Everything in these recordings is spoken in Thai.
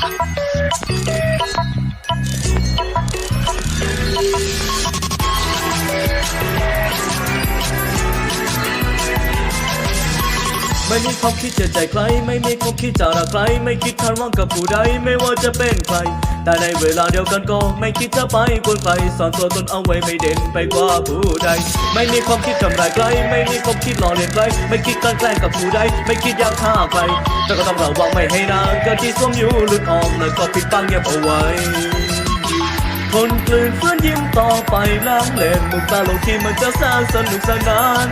Thank you. ไม่มีความคิดจะใจใคร ไม่มีความคิดจะรักใคร ไม่คิดคาดหวังกับผู้ใดไม่ว่าจะเป็นใคร แต่ในเวลาเดียวกันก็ไม่คิดจะไปกวนใครสอนตัวตนเอาไว้ไม่เด่นไปกว่าผู้ใด ไม่มีความคิดทำร้ายใคร ไม่มีความคิดหล่อเลียนใคร ไม่คิดกลันแกล้งกับผู้ใด ไม่คิดอยากฆ่าใคร แต่ก็ต้องระวังไม่ให้นางเกิดที่สวมอยู่หลุดออกแล้วก็ปิดบังเงียบเอาไว้คนกลืนฟื้นยิ้มต่อไปล้างเล่นมุกตลกที่มันจะสร้างสนุกสนาน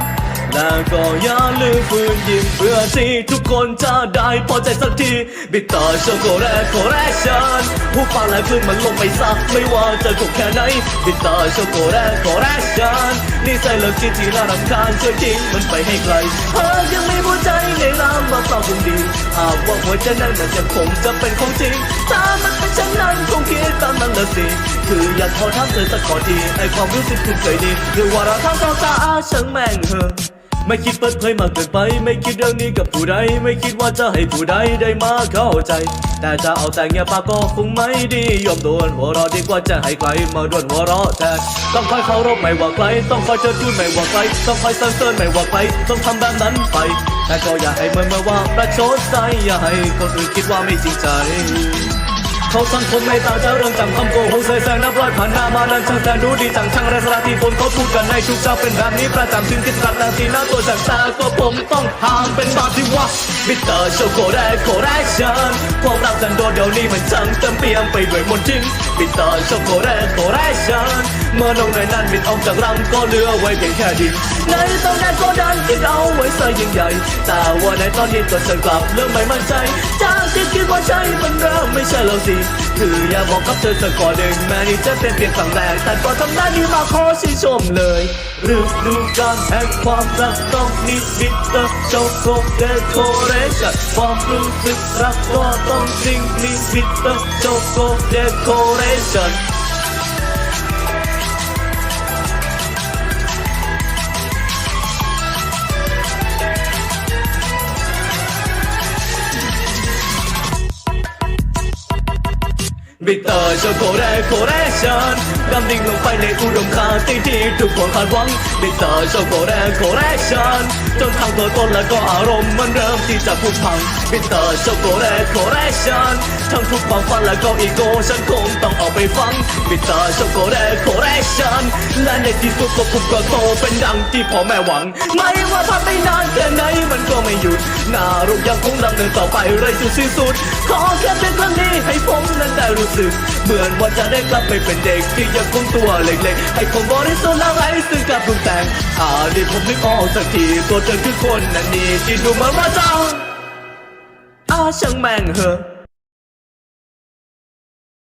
แล้วก็อย่าลืมฟื้นยิ้มเพื่อที่ทุกคนจะได้พอใจสักที บิตเตอร์ช็อกโกแลตคอร์เรชันผู้ฟังแล้วขึ้นมันลงไปซักไม่ว่าจะถูกแค่ไหน บิตเตอร์ช็อกโกแลตคอร์เรชันนี่ใส่เลิกคิดที่น่ารำคาญช่วยทิ้งมันไปให้ไกลหากยังไม่พอใจในน้ำมาเปล่าคงดีหากว่าหัวใจนั้นมันจะคงจะเป็นของจริงถ้ามันเป็นเช่นนั้นคงคิดตามนั้นละสิคืออยากขอถามเธอสักขอทีไอความรู้สึกคุณเคยดีหรือว่าเราทั้งสองตาช่างแม่งเหอะ ไม่คิดเปิดเผยมากเกินไป ไม่คิดเรื่องนี้กับผู้ใด ไม่คิดว่าจะให้ผู้ใดได้มาเข้าใจ แต่จะเอาแต่เงียบปากก็คงไม่ดียอมโดนหัวเราะดีกว่าจะให้ใครมาดวนหัวเราะแทนต้องคอยเคารพไม่ว่าใคร ต้องคอยเชิดชูไม่ว่าใคร ต้องคอยสรรเสริญไม่ว่าใคร ต้องทำแบบนั้นไป แต่ก็อย่าให้เมือเมื่อว่าประชดใจอย่าให้คนอื่นคิดว่าไม่จริงใจ เขาสังคมไม่ตาเจาเรื่องจำคำโกหกเสยแสงนับร้อยผ่านหน้ามาดันช่างแสนดูดีจังช่างไรสารที่คนเขาพูดกันในทุกเจ้าเป็นแบบนี้ประจำสิ่งที่สัตว์นาทีหน้าตัวจากตาก็ผมต้องห้ามเป็นบาปที่ว่าบิตเตอร์ช็อกโกแลตโคแรคชันความรักกันโดดเดี๋ยวนี้มันช่างเต็มเปี่ยมไปด้วยมนทินบิตเตอร์ช็อกโกแลตโคแรคชัน เมื่อน้องในนั้นบิดออกจากรังก็เหลือไว้เพียงแค่ดินในตอนนั้นก็ดันคิดเอาไว้ซะยิ่งใหญ่ แต่ว่าในตอนนี้ก็ฉันกลับเริ่มไม่มั่นใจ จากที่คิดว่าใช่มันเริ่มไม่ใช่แล้วสิคืออยากบอกกับเธอสักก่อนหนึ่งแม้นี่จะเป็นเพียงครั้งแรกแต่ก็ทำได้ดีมาขอชื่นชมเลยฤดูกาลแห่งความรักต้องมีบิตเตอร์โชโกเดโคเรชั่นความรู้สึกรักก็ต้องจริงมีบิตเตอร์โชโกเดโคเรชั่น บิตเกโกแลตโคเรชันดำดิ่งลงไปในอุดมคติที่ทุกคนคาดหวังบิตเตอร์ช็อกโกแลตโคเรชันจนทางตัวตนและก็อารมณ์มันเริ่มที่จะผุพังบิตเตอร์ช็อกโกแลตโคเรชันทั้งทุกความฝันและก็อีโก้ฉันคงต้องเอาไปฟังบิตเตอร์ช็อกโกแลตโคเรชันและในที่สุดก็คุมก็โตเป็นดังที่พ่อแม่หวัง ไม่ว่าผ่านไปนานแค่ไหนมันก็ไม่หยุดหน้ารูปยังคงดำเนินต่อไปเรื่อยจนสิ้นสุดขอแค่เป็นครั้งนี้ให้ผมนั้นได้รู้สึก เหมือนว่าจะได้กลับไปเป็นเด็กที่ยังคงตัวเล็กๆให้ผมบริสุทธิ์และไร้ซึ่งการปรุงแต่งอ่าดีผมนึกออกสักทีตัวเธอคือคนนั้นนี่ที่ดูเหมือนว่าจะอาช่างแม่งเหอะ